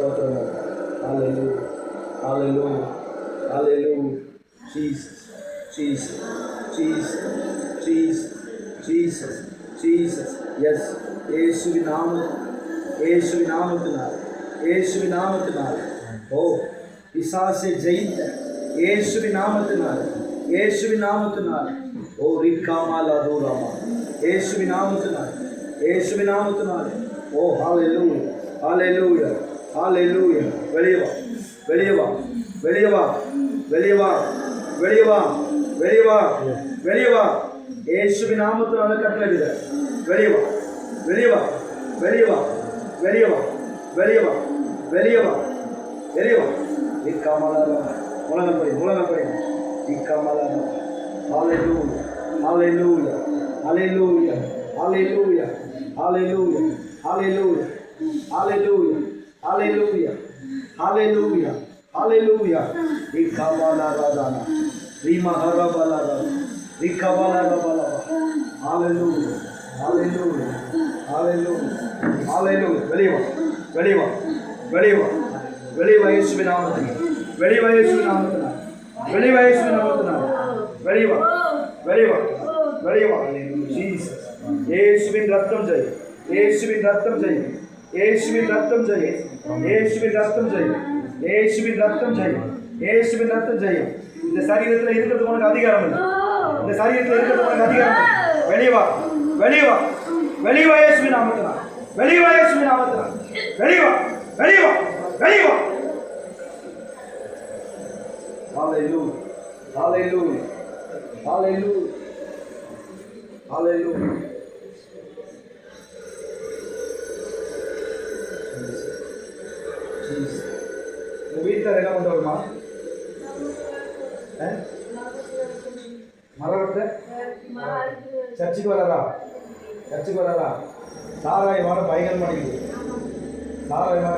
Hallelujah. Hallelujah. Hallelujah. Hallelujah. Jesus. Jesus. Jesus. Jesus. Jesus. Jesus. Yes. യേശുവിൻ നാമം യേശുവിൻ നാമത്തിനാൽ യേശുവിൻ നാമത്തിനാൽ ഓ പിശാസെ ജയിച്ച യേശുവിൻ നാമത്തിനാൽ യേശുവിൻ നാമത്തിനാൽ ഓ റിക്കാമാല ദൂറാമ യേശുവിൻ നാമത്തിനാൽ യേശുവിൻ നാമത്തിനാൽ ഓ ഹാലൂയ ഹാലൂയ ஹalleluya வெளியே வா வெளியே வா வெளியே வா வெளியே வா வெளியே வா வெளியே வா வெளியே வா இயேசுவின் நாமத்தினால கட்டளையிடுற வெளியே வா வெளியே வா வெளியே வா வெளியே வா வெளியே வா வெளியே வா வெளியே வா இக்காமலாரா முழங்கப்படி முழங்கப்படி இக்காமலாரா ஹalleluya hallelujah hallelujah hallelujah hallelujah hallelujah hallelujah hallelujah hallelujah ஹalleluya இக்காமலாரா ரீமா ஹரபலாரா இக்காமலாரா ஹalleluya ஹalleluya ஹalleluya ஹalleluya வெளியே வா வெளியே வா வெளியே வா வெளியே வா இயேசுவின் நாமத்தில் வெளியே வா இயேசுவின் நாமத்தில் வெளியே வா இயேசுவின் நாமத்தில் வெளியே வா வெளியே வா வெளியே வா ஜீசஸ் இயேசுவின் ரத்தம் ஜெய் இயேசுவின் ரத்தம் ஜெய் യേശുവിൻ രക്തം ചെയ്യും യേശുവിൻ രക്തം ചെയ്യും യേശുവിൻ രക്തം ചെയ്യും യേശുവിൻ രക്തം ചെയ്യും இந்த சரீரத்தில் இருக்கிறது உனக்கு அதிகாரம் இல்லை இந்த சரீரத்தில் இருக்கிறது உனக்கு அதிகாரம் வெளியவா வெளியவா வெளிவா இயேசுவின் நாமத்தினா வெளிவா இயேசுவின் நாமத்தினா வெளிவா வெளிவா வெளிவா ஹalleluya ஹalleluya ஹalleluya ஹalleluya உங்கள் வீட்டில் என்ன கொண்டு வருமா? மரவத்தை சர்ச்சுக்கு வராதா சர்ச்சுக்கு வராதா சாராய் மாடம் பயங்கரமாக இருக்குது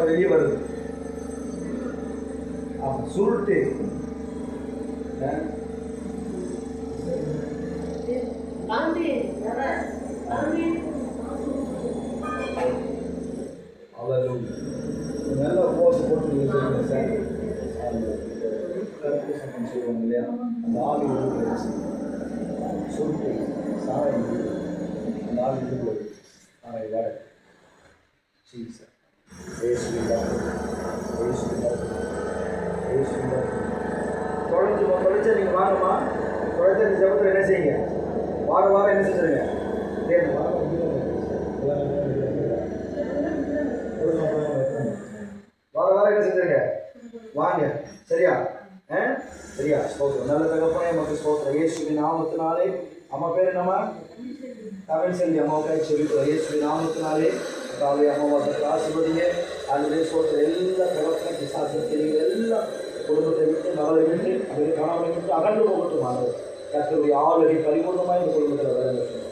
வெளியே வருது. ஆமாம் சுருட்டு. காந்தி. நீங்கள் சொல்லுங்கள் சார் அந்த ஆவி சுருட்டு சாரை அந்த ஆவி இருக்கு சாரை வர சரி சார் தொலைஞ்சுமா தொலைச்சா நீங்கள் வாங்கம்மா தொலைச்சா இந்த ஜபத்தில் என்ன செய்யுங்க வாரம் வாரம் என்ன செஞ்சுருங்க வாங்க. சரியா? ஆ? சரியா? ஸ்தோத்திரம். நல்ல தகப்பனே நமக்கு ஸ்தோத்திரம். இயேசுவின் நாமத்தினாலே அம்மா பேர் என்னம்மா? தமிழ் செல்வி அம்மாவுக்காக சொல்லிக்கிறோம் இயேசுவின் நாமத்தினாலே காலை அம்மாவாசத்தை ஆசிர்வதிங்க. அதுவே ஸ்தோத்திரம். எல்லா தகப்பனை பிசாசத்தையும் எல்லா குடும்பத்தை விட்டு மகளை விட்டு அவரை கணவனை விட்டு அகன்று போகட்டும் ஆண்டவர் கத்தருடைய ஆளுகை பரிபூர்ணமாக இந்த குடும்பத்தில் வரவேற்கும்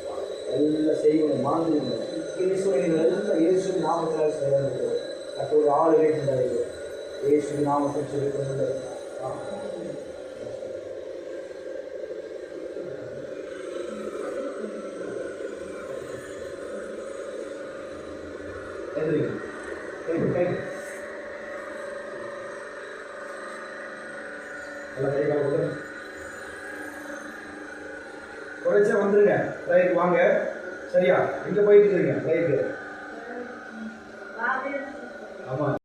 எல்லா செய்வனை மாந்திரிங்க கிறிஸ்துவின் எல்லாம் இயேசுவின் நாமத்தில் செய்யணும் கத்தருடைய ஆளுகை கொண்டாடுகிறோம் இயேசு நாமத்தில் சொல்லிக்கொள்ள குறைச்சா வந்துருங்க. ரைட் வாங்க. சரியா? எங்க போயிட்டு இருக்கீங்க ரைட்டு ஆமா.